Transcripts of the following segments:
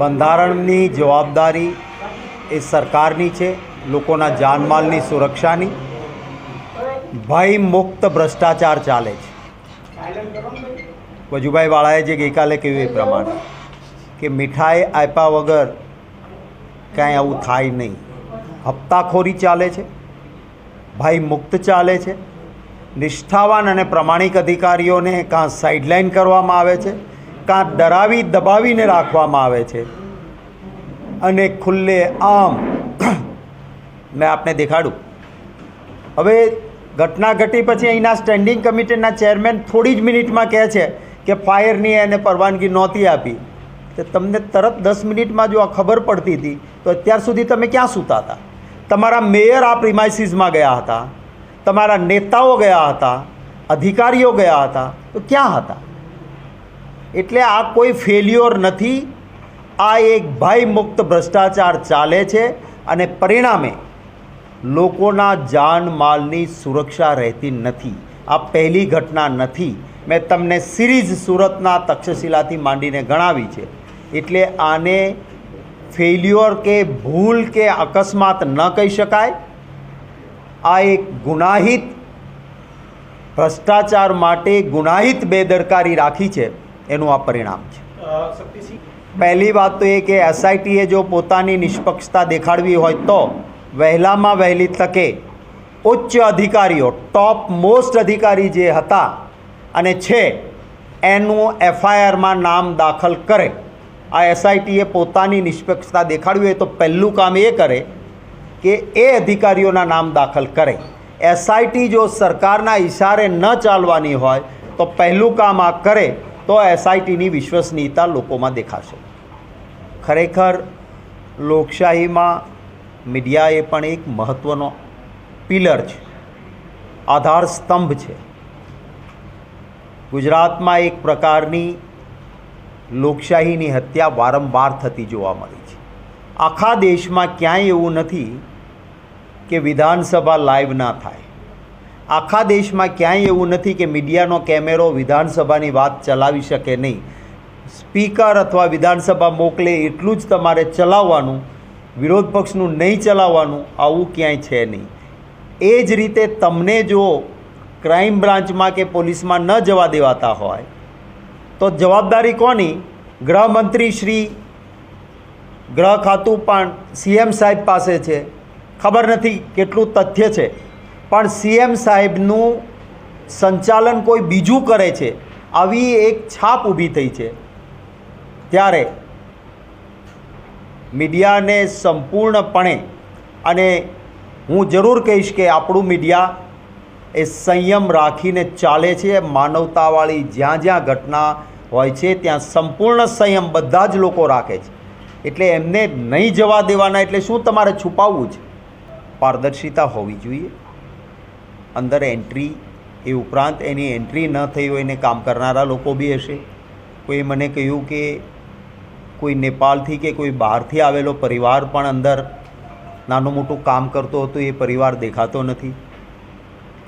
બંધારણની જવાબદારી એ સરકારની છે, લોકોના જાનમાલની સુરક્ષાની. ભય મુક્ત ભ્રષ્ટાચાર ચાલે છે. વજુભાઈ વાળાએ જે ગઈકાલે કહ્યું એ પ્રમાણે કે મીઠાઈ આપ્યા વગર કાંઈ આવું થાય નહીં. હપ્તાખોરી ચાલે છે, ભય મુક્ત ચાલે છે. નિષ્ઠાવાન અને પ્રમાણિક અધિકારીઓને કાં સાઇડલાઇન કરવામાં આવે છે કાં ડરાવી દબાવીને રાખવામાં આવે છે. અને ખુલ્લે આમ મેં આપને દેખાડું. હવે ઘટના ઘટી પછી અહીંના સ્ટેન્ડિંગ કમિટીના ચેરમેન થોડી જ મિનિટમાં કહે છે કે ફાયરની એને પરવાનગી નહોતી આપી. તો તમને તરત દસ મિનિટમાં જો આ ખબર પડતી હતી, તો અત્યાર સુધી તમે ક્યાં સૂતા હતા? તમારા મેયર આ પ્રિમાઇસીસમાં ગયા હતા. તમારા નેતાઓ ગયા હતા. અધિકારીઓ ગયા હતા. તો ક્યાં હતા? એટલે આ કોઈ ફેલ્યોર નથી. આ એક ભયમુક્ત ભ્રષ્ટાચાર ચાલે છે અને પરિણામે લોકોના જાનમાલની સુરક્ષા રહેતી નથી. આ પહેલી ઘટના નથી. મેં તમને સિરીઝ સુરતના તક્ષશિલાથી માંડીને ગણાવી છે. એટલે આને ફેલ્યોર કે ભૂલ કે અકસ્માત ન કહી શકાય. આ એક ગુનાહિત ભ્રષ્ટાચાર માટે ગુનાહિત બેદરકારી રાખી છે. એનું આ પરિણામ છે. પહેલી વાત તો એ કે એસઆઈટીએ જો પોતાની નિષ્પક્ષતા દેખાડવી હોય તો વહેલામાં વહેલી તકે ઉચ્ચ અધિકારીઓ ટોપ મોસ્ટ અધિકારી જે હતા અને છે એનું એફઆઈઆરમાં નામ દાખલ કરે. આ એસઆઈટીએ પોતાની નિષ્પક્ષતા દેખાડવી હોય તો પહેલું કામ એ કરે કે એ અધિકારીઓના નામ દાખલ કરે. એસઆઈટી જો સરકારના ઇશારે ન ચાલવાની હોય તો પહેલું કામ આ કરે તો એસઆઈટીની વિશ્વસનીયતા લોકોમાં દેખાશે. ખરેખર, લોકશાહીમાં મીડિયા એ પણ એક મહત્ત્વનો પિલર છે આધાર સ્તંભ છે. ગુજરાતમાં એક પ્રકારની લોકશાહીની હત્યા વારંવાર થતી જોવા મળી છે. આખા દેશમાં ક્યાંય એવું નથી કે વિધાનસભા લાઈવ ના થાય. આખા દેશમાં ક્યાંય એવું નથી કે મીડિયાનો કેમેરો વિધાનસભાની વાત ચલાવી શકે નહીં. સ્પીકર અથવા વિધાનસભા મોકલે એટલું જ તમારે ચલાવવાનું, વિરોધ પક્ષનું નહીં ચલાવવાનું, આવું ક્યાંય છે નહીં. એ જ રીતે તમને જો ક્રાઇમ બ્રાન્ચમાં કે પોલીસમાં ન જવા દેવાતા હોય, તો જવાબદારી કોની? ગૃહમંત્રી શ્રી, ગૃહ ખાતું પણ સીએમ સાહેબ પાસે છે. ખબર નથી કેટલું તથ્ય છે. પણ સીએમ સાહેબનું સંચાલન કોઈ બીજું કરે છે, આવી એક છાપ ઊભી થઈ છે. ત્યારે મીડિયાને સંપૂર્ણપણે, અને હું જરૂર કહીશ કે આપણું મીડિયા એ સંયમ રાખીને ચાલે છે, માનવતાવાળી જ્યાં જ્યાં ઘટના હોય છે, ત્યાં સંપૂર્ણ સંયમ બધા જ લોકો રાખે છે. એટલે એમને નહીં જવા દેવાના, એટલે શું તમારે છુપાવવું છે પારદર્શિતા હોવી જોઈએ. અંદર એન્ટ્રી એ ઉપરાંત એની એન્ટ્રી ન થઈ હોય એને કામ કરનારા લોકો બી હશે. કોઈ મને કહ્યું કે કોઈ નેપાળથી કે કોઈ બહારથી આવેલો પરિવાર પણ અંદર નાનું મોટું કામ કરતો હતો, એ પરિવાર દેખાતો નથી.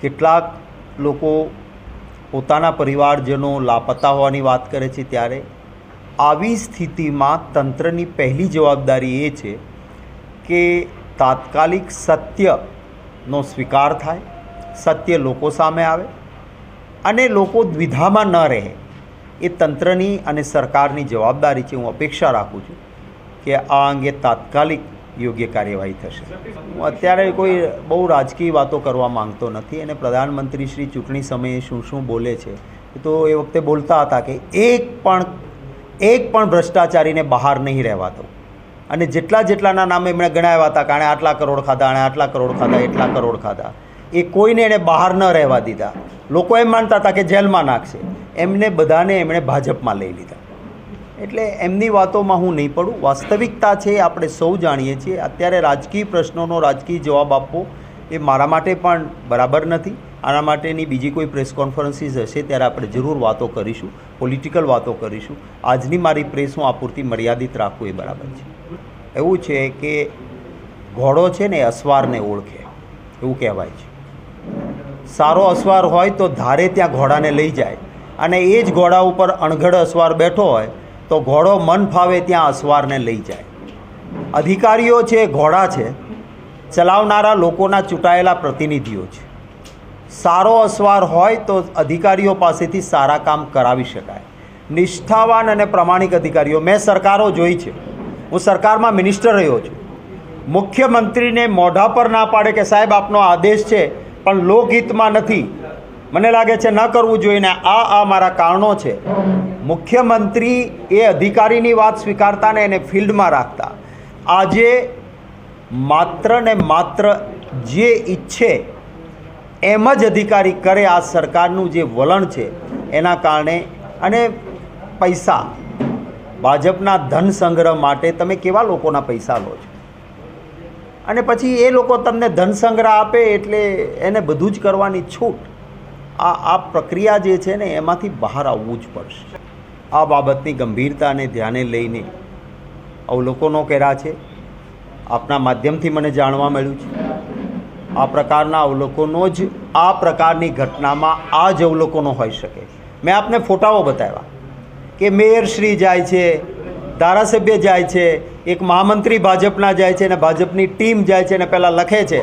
કેટલાક લોકો પોતાના પરિવારજનો લાપતા હોવાની વાત કરે છે ત્યારે. આવી સ્થિતિમાં તંત્રની પહેલી જવાબદારી એ છે કે તાત્કાલિક સત્યનો સ્વીકાર થાય. સત્ય લોકો સામે આવે અને લોકો દ્વિધામાં ન રહે, એ તંત્રની અને સરકારની જવાબદારી છે. હું અપેક્ષા રાખું છું કે આ અંગે તાત્કાલિક યોગ્ય કાર્યવાહી થશે. હું અત્યારે કોઈ બહુ રાજકીય વાતો કરવા માંગતો નથી અને પ્રધાનમંત્રી શ્રી ચૂંટણી સમયે શું શું બોલે છે તો એ વખતે બોલતા હતા કે એક પણ એક પણ ભ્રષ્ટાચારીને બહાર નહીં રહેવા દઉં અને જેટલા જેટલાના નામે એમણે ગણાવ્યા હતા કારણે આટલા કરોડ ખાધા, આણે આટલા કરોડ ખાધા, એટલા કરોડ ખાધા. એ કોઈને એણે બહાર ન રહેવા દીધા. લોકો એમ માનતા હતા કે જેલમાં નાખશે. એમને બધાને એમણે ભાજપમાં લઈ લીધા. એટલે એમની વાતોમાં હું નહીં પડું. વાસ્તવિકતા છે, આપણે સૌ જાણીએ છીએ. અત્યારે રાજકીય પ્રશ્નોનો રાજકીય જવાબ આપવો એ મારા માટે પણ બરાબર નથી. આના માટેની બીજી કોઈ પ્રેસ કોન્ફરન્સીસ હશે ત્યારે આપણે જરૂર વાતો કરીશું, પોલિટિકલ વાતો કરીશું. આજની મારી પ્રેસ હું આ મર્યાદિત રાખું એ બરાબર છે. એવું છે કે ઘોડો છે ને અસવારને ઓળખે. એવું કહેવાય છે. સારો અસવાર હોય તો ધારે ત્યાં ઘોડાને લઈ જાય. અને એ જ ઘોડા ઉપર અણઘડ અસવાર બેઠો હોય તો ઘોડો મન ફાવે ત્યાં અસવારને લઈ જાય. અધિકારીઓ છે, ઘોડા છે, ચલાવનારા લોકોના ચૂંટાયેલા પ્રતિનિધિઓ છે. સારો અસવાર હોય તો અધિકારીઓ પાસેથી સારા કામ કરાવી શકાય. નિષ્ઠાવાન અને પ્રમાણિક અધિકારીઓ. મેં સરકારો જોઈ છે. હું સરકારમાં મિનિસ્ટર રહ્યો છું. મુખ્યમંત્રીને મોઢા પર ના પાડે કે સાહેબ આપનો આદેશ છે પણ લોકહિતમાં નથી. મને લાગે છે ન કરવું જોઈએ ને આ આ મારા કારણો છે. મુખ્યમંત્રી એ અધિકારીની વાત સ્વીકારતા ને એને ફિલ્ડમાં રાખતા. આજે માત્ર ને માત્ર જે ઈચ્છે એમ જ અધિકારી કરે આ સરકારનું જે વલણ છે એના કારણે અને પૈસા. ભાજપના ધન સંગ્રહ માટે તમે કેવા લોકોના પૈસા લો છો? અને પછી એ લોકો તમને ધન સંગ્રહ આપે એટલે એને બધું જ કરવાની છૂટ. આ આ પ્રક્રિયા જે છે ને, એમાંથી બહાર આવવું જ પડશે. આ બાબતની ગંભીરતાને ધ્યાને લઈને અવલોકનો કર્યા છે. આપના માધ્યમથી મને જાણવા મળ્યું છે. આ પ્રકારના અવલોકનો જ, આ પ્રકારની ઘટનામાં આ જ અવલોકનો હોઈ શકે. મેં આપને ફોટાઓ બતાવ્યા કે મેયરશ્રી જાય છે ધારાસભ્ય જાય છે, એક મહામંત્રી ભાજપના જાય છે અને ભાજપની ટીમ જાય છે અને પહેલાં લખે છે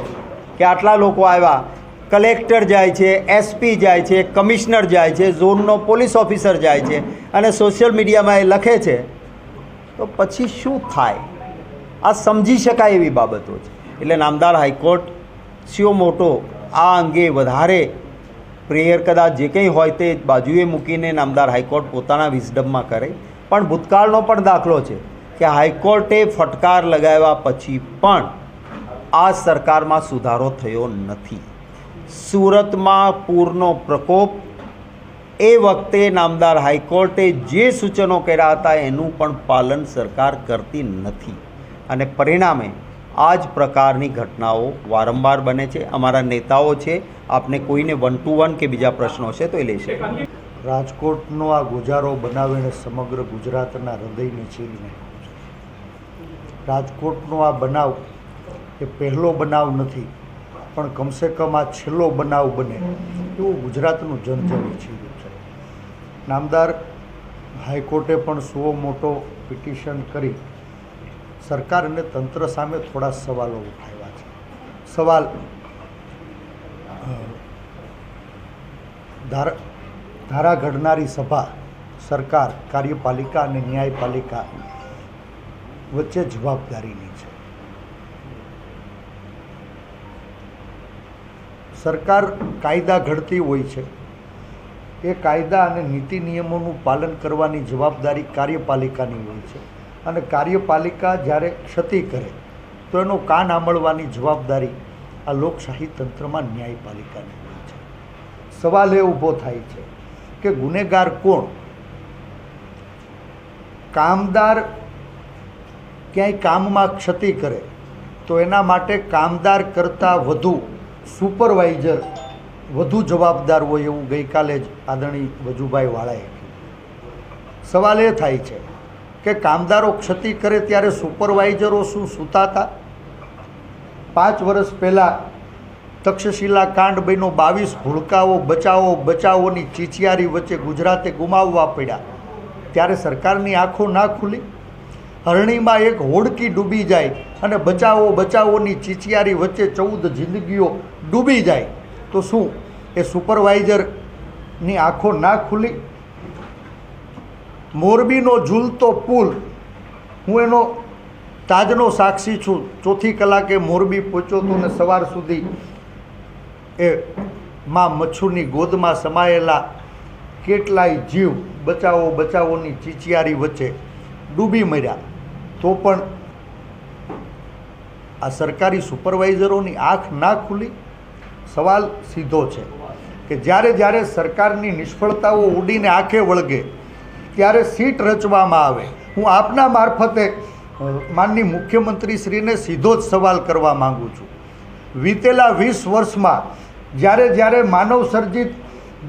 કે આટલા લોકો આવ્યા. કલેક્ટર જાય છે એસપી જાય છે, કમિશનર જાય છે, ઝોનનો પોલીસ ઓફિસર જાય છે અને સોશિયલ મીડિયામાં એ લખે છે. તો પછી શું થાય? આ સમજી શકાય એવી બાબતો છે. એટલે નામદાર હાઈકોર્ટ સ્યો મોટો, આ અંગે વધારે પ્રેયર કદાચ જે કંઈ હોય તે બાજુએ મૂકીને નામદાર હાઈકોર્ટ પોતાના વિઝડમમાં કરે. પણ ભૂતકાળનો પણ દાખલો છે કે હાઈકોર્ટે ફટકાર લગાવ્યા પછી પણ આ સરકારમાં સુધારો થયો નથી. સુરતમાં પૂરનો પ્રકોપ, એ વખતે નામદાર હાઈકોર્ટે જે સૂચનો કર્યા હતા એનું પણ પાલન સરકાર કરતી નથી. અને પરિણામે આ જ પ્રકારની ઘટનાઓ વારંવાર બને છે. અમારા નેતાઓ છે, આપને કોઈને વન ટુ વન કે બીજા પ્રશ્નો છે તો એ લઈ શકે. રાજકોટનો આ ગુજારો બનાવીને સમગ્ર ગુજરાતના હૃદયને ચીરી રાજકોટનો આ બનાવ એ પહેલો બનાવ નથી, પણ કમસે કમ આ છેલ્લો બનાવ બને એવું ગુજરાતનું જનજન ઈચ્છી છે. નામદાર હાઈકોર્ટે પણ સુઓ મોટો પિટિશન કરી સરકાર અને તંત્ર સામે થોડા સવાલો ઉઠાવ્યા છે. સવાલ ધારા ધારા ઘડનારી સભા, સરકાર, કાર્યપાલિકા અને ન્યાયપાલિકા વચ્ચે જવાબદારીની છે. સરકાર કાયદા ઘડતી હોય છે. એ કાયદા અને નીતિ નિયમોનું પાલન કરવાની જવાબદારી કાર્યપાલિકાની હોય છે. અને કાર્યપાલિકા જ્યારે ક્ષતિ કરે, તો એનો કાન આંબળવાની જવાબદારી આ લોકશાહી તંત્રમાં ન્યાયપાલિકાની હોય છે. સવાલ એ ઊભો થાય છે કે ગુનેગાર કોણ? કામદાર ક્યાંય કામમાં ક્ષતિ કરે, તો એના માટે કામદાર કરતાં વધુ સુપરવાઇઝર, વધુ જવાબદાર હોય એવું ગઈકાલે જ આદરણીય વજુભાઈ વાળાએ સવાલ એ થાય છે કે કામદારો ક્ષતિ કરે ત્યારે સુપરવાઇઝરો શું સૂતા હતા પાંચ વર્ષ પહેલાં તક્ષશિલા કાંડ બન્યો, બાવીસ ભૂલકાઓ, બચાવો, બચાવોની ચીચિયારી વચ્ચે ગુજરાતે ગુમાવવા પડ્યા. ત્યારે સરકારની આંખો ના ખુલી. હરણીમાં એક હોડકી ડૂબી જાય અને બચાવો, બચાવોની ચીચિયારી વચ્ચે ચૌદ જિંદગીઓ ડૂબી જાય. તો શું? એ સુપરવાઇઝરની આંખો ના ખુલી? મોરબીનો ઝૂલતો પુલ. હું એનો તાજનો સાક્ષી છું. ચોથી કલાકે મોરબી પહોંચ્યો હતો ને સવાર સુધી એ માં મચ્છુની ગોદમાં સમાયેલા કેટલાય જીવ બચાવો બચાવોની ચીચિયારી વચ્ચે ડૂબી મર્યા. તો પણ આ સરકારી સુપરવાઇઝરોની આંખ ના ખુલી? સવાલ સીધો છે કે જ્યારે જ્યારે સરકારની નિષ્ફળતાઓ ઉડીને આંખે વળગે, ત્યારે સીટ રચવામાં આવે. હું આપના મારફતે માનની મુખ્યમંત્રીશ્રીને સીધો જ સવાલ કરવા માગું છું. વીતેલા વીસ વર્ષમાં જ્યારે જ્યારે માનવ સર્જિત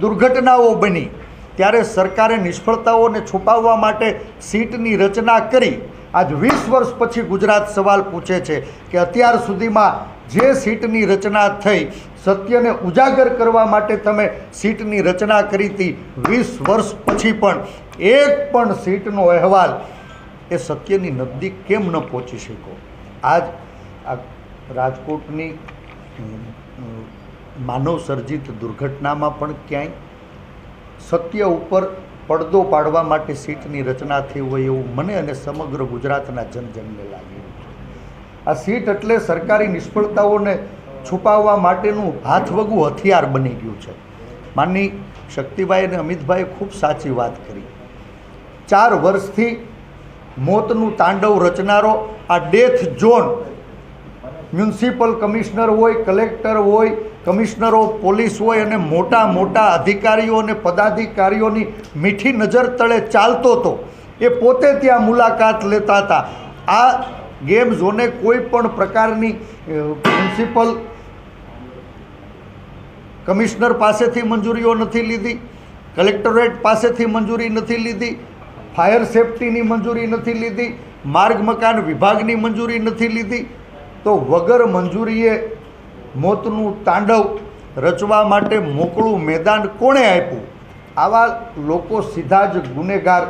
દુર્ઘટનાઓ બની, ત્યારે સરકારે નિષ્ફળતાઓને છુપાવવા માટે સીટની રચના કરી. આજ વીસ વર્ષ પછી ગુજરાત સવાલ પૂછે છે કે અત્યાર સુધીમાં જે સીટની રચના થઈ, સત્યને ઉજાગર કરવા માટે તમે સીટની રચના કરી હતી વીસ વર્ષ પછી પણ, એક પણ સીટનો અહેવાલ એ સત્યની નજીક કેમ ન પહોંચી શકો આજ આ રાજકોટની માનવ સર્જિત દુર્ઘટનામાં પણ ક્યાંય સત્ય ઉપર પડદો પાડવા માટે સીટની રચના થઈ હોય એવું મને અને સમગ્ર ગુજરાતના જનજનને લાગી આ સીટ એટલે સરકારી નિષ્ફળતાઓને છુપાવવા માટેનું હાથવગું હથિયાર બની ગયું છે. માનની શક્તિભાઈ અને અમિતભાઈએ ખૂબ સાચી વાત કરી. ચાર વર્ષથી મોતનું તાંડવ રચનારો આ ડેથ ઝોન મ્યુનિસિપલ કમિશનર હોય, કલેક્ટર હોય કમિશનર, પોલીસ હોય અને મોટા મોટા અધિકારીઓ અને પદાધિકારીઓની મીઠી નજર તળે ચાલતો હતો. એ પોતે ત્યાં મુલાકાત લેતા હતા. આ ગેમ ઝોને કોઈ પણ પ્રકારની પ્રિન્સિપલ કમિશનર પાસેથી મંજૂરીઓ નથી લીધી, કલેક્ટરેટ પાસેથી મંજૂરી નથી લીધી, ફાયર સેફટીની મંજૂરી નથી લીધી, માર્ગ મકાન વિભાગની મંજૂરી નથી લીધી. તો વગર મંજૂરીએ મોતનું તાંડવ રચવા માટે મોકળું મેદાન કોણે આપ્યું? આવા લોકો સીધા જ ગુનેગાર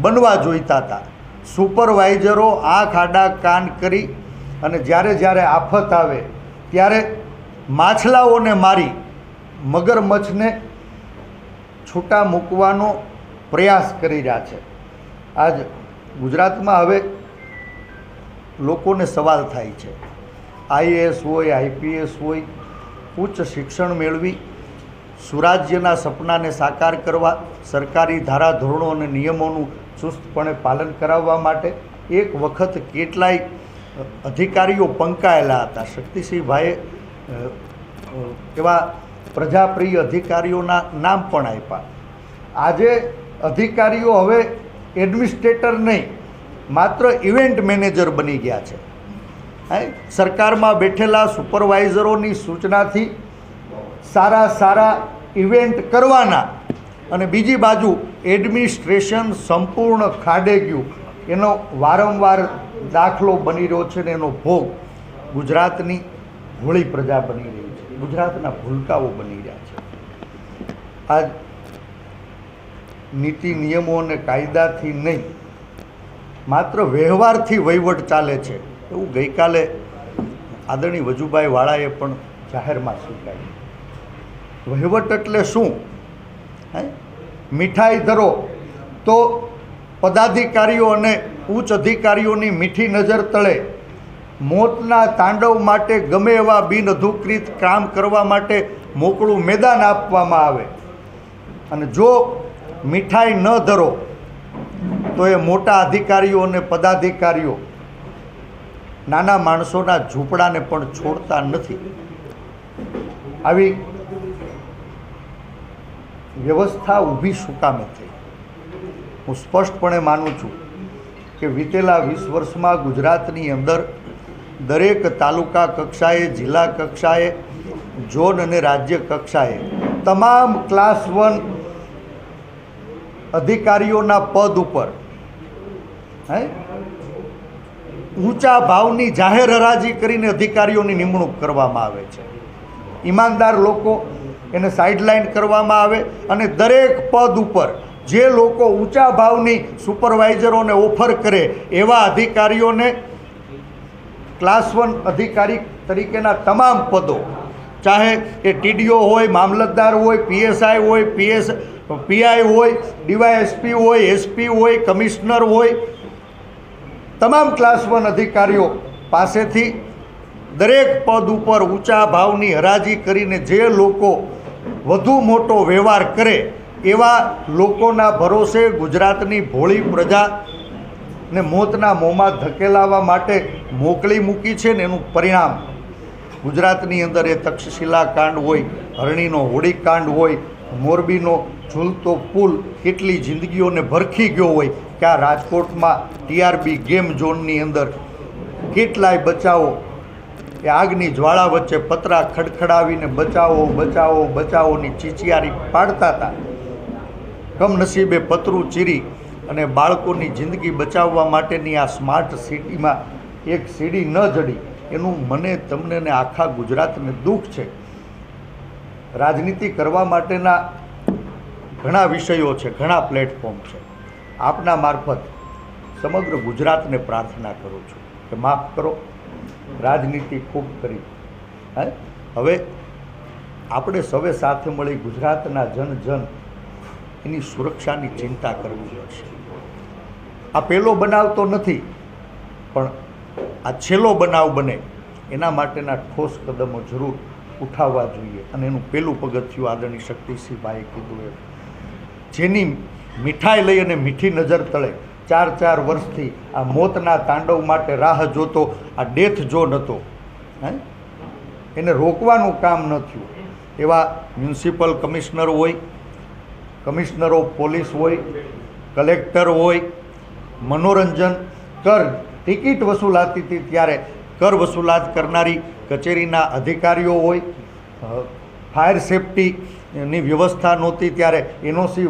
બનવા જોઈતા હતા. સુપરવાઇઝરો આંખ આડા કાન કરી અને જ્યારે જ્યારે આફત આવે ત્યારે માછલાઓને મારી મગરમચ્છને છૂટા મૂકવાનો પ્રયાસ કરી રહ્યા છે. આજ ગુજરાતમાં હવે લોકોને સવાલ થાય છે. આઈએએસ હોય, આઈપીએસ હોય, ઉચ્ચ શિક્ષણ મેળવી, સુરાજ્યના સપનાને સાકાર કરવા, સરકારી ધારાધોરણો અને નિયમોનું ચુસ્તપણે પાલન કરાવવા માટે એક વખત કેટલાય અધિકારીઓ પંકાયેલા હતા. શક્તિસિંહભાઈએ એવા પ્રજાપ્રિય અધિકારીઓના નામ પણ આપ્યા. આજે અધિકારીઓ હવે એડમિનિસ્ટ્રેટર નહીં, માત્ર ઇવેન્ટ મેનેજર બની ગયા છે. સરકારમાં બેઠેલા સુપરવાઇઝરોની સૂચનાથી સારા સારા ઇવેન્ટ કરવાના અને બીજી બાજુ એડમિનિસ્ટ્રેશન સંપૂર્ણ ખાડે ગયું. એનો વારંવાર દાખલો બની રહ્યો છે ને એનો ભોગ ગુજરાતની હોળી પ્રજા બની રહી છે. ગુજરાતના ભૂલકાઓ બની રહ્યા છે. આજ નીતિ નિયમો અને કાયદાથી નહીં, માત્ર વ્યવહારથી વહીવટ ચાલે છે. એવું ગઈકાલે આદરણી વજુભાઈ વાળાએ પણ જાહેરમાં સ્વીકાર્યું. વહીવટ એટલે શું? હે? મીઠાઈ ધરો તો પદાધિકારીઓ અને ઉચ્ચ અધિકારીઓની મીઠી નજર તળે. મોતના તાંડવ માટે ગમે એવા બિન અધુકૃત કામ કરવા માટે મોકળું મેદાન આપવામાં આવે. અને જો મીઠાઈ ન ધરો, તો એ મોટા અધિકારીઓ અને પદાધિકારીઓ નાના માણસોના ઝૂંપડાને પણ છોડતા નથી. આવી વ્યવસ્થા ઊભી સુકામે કામે થઈ? હું સ્પષ્ટપણે માનું છું કે વીતેલા વીસ વર્ષમાં ગુજરાતની અંદર દરેક તાલુકા કક્ષાએ, જિલ્લા કક્ષાએ, ઝોન અને રાજ્ય કક્ષાએ તમામ ક્લાસ વન અધિકારીઓના પદ ઉપર, હે? ઊંચા ભાવની જાહેર હરાજી કરીને અધિકારીઓની નિમણૂક કરવામાં આવે છે. ઈમાનદાર લોકો એને સાઇડલાઇન કરવામાં આવે અને દરેક પદ ઉપર જે લોકો ઊંચા ભાવની સુપરવાઇઝરોને ઓફર કરે એવા અધિકારીઓને ક્લાસ વન અધિકારી તરીકેના તમામ પદો, ચાહે એ ટીડીઓ હોય, મામલતદાર હોય, પીએસઆઈ હોય, પીએસ, પીઆઈ હોય, ડીવાયએસપી હોય, એસપી હોય, કમિશનર હોય તમામ ક્લાસ વન અધિકારીઓ પાસેથી દરેક પદ ઉપર ઊંચા ભાવની હરાજી કરીને જે લોકો વધુ મોટો વ્યવહાર કરે એવા લોકોના ભરોસે ગુજરાતની ભોળી પ્રજા ને મોતના મોંમાં ધકેલાવા માટે મોકલી મૂકી છે ને એનું પરિણામ. ગુજરાતની અંદર એ તક્ષશિલા કાંડ હોય, હરણીનો હોળીકાંડ હોય, મોરબીનો ઝૂલતો પુલ કેટલી જિંદગીઓને ભરખી ગયો હોય કે આ રાજકોટમાં ટીઆરબી ગેમ ઝોનની અંદર કેટલાય બચાવો? કે આગની જ્વાળા વચ્ચે પતરા ખડખડાવીને બચાવો બચાવો, બચાવોની ચીચિયારી પાડતા હતા. કમનસીબે પતરું ચીરી અને બાળકોની જિંદગી બચાવવા માટેની આ સ્માર્ટ સિટીમાં એક સીડી ન જડી, એનું મને તમને ને આખા ગુજરાતને દુઃખ છે. રાજનીતિ કરવા માટેના ઘણા વિષયો છે, ઘણા પ્લેટફોર્મ છે. આપના મારફત સમગ્ર ગુજરાતને પ્રાર્થના કરું છું કે માફ કરો. રાજનીતિ ખૂબ કરી. હવે આપણે સૌએ સાથે મળી ગુજરાતના જન જન એની સુરક્ષાની ચિંતા કરવી પડશે. આ પહેલો બનાવ તો નથી, પણ આ છેલ્લો બનાવ બને એના માટેના ઠોસ કદમો જરૂર ઉઠાવવા જોઈએ. અને એનું પહેલું પગથિયું આદરણી શક્તિસિંહભાઈએ કીધું એમ. જેની મીઠાઈ લઈ અને મીઠી નજર તળે. ચાર ચાર વર્ષથી આ મોતના તાંડવ માટે રાહ જોતો, આ ડેથ ઝોન હતો હે? એને રોકવાનું કામ ન થયું. એવા મ્યુનિસિપલ કમિશનર હોય, કમિશનર પોલીસ હોય, કલેક્ટર હોય, મનોરંજન કર, ટિકિટ વસૂલાતી હતી ત્યારે કર વસૂલાત કરનારી કચેરીના અધિકારીઓ હોય ફાયર સેફટીની વ્યવસ્થા નહોતી ત્યારે એનઓસી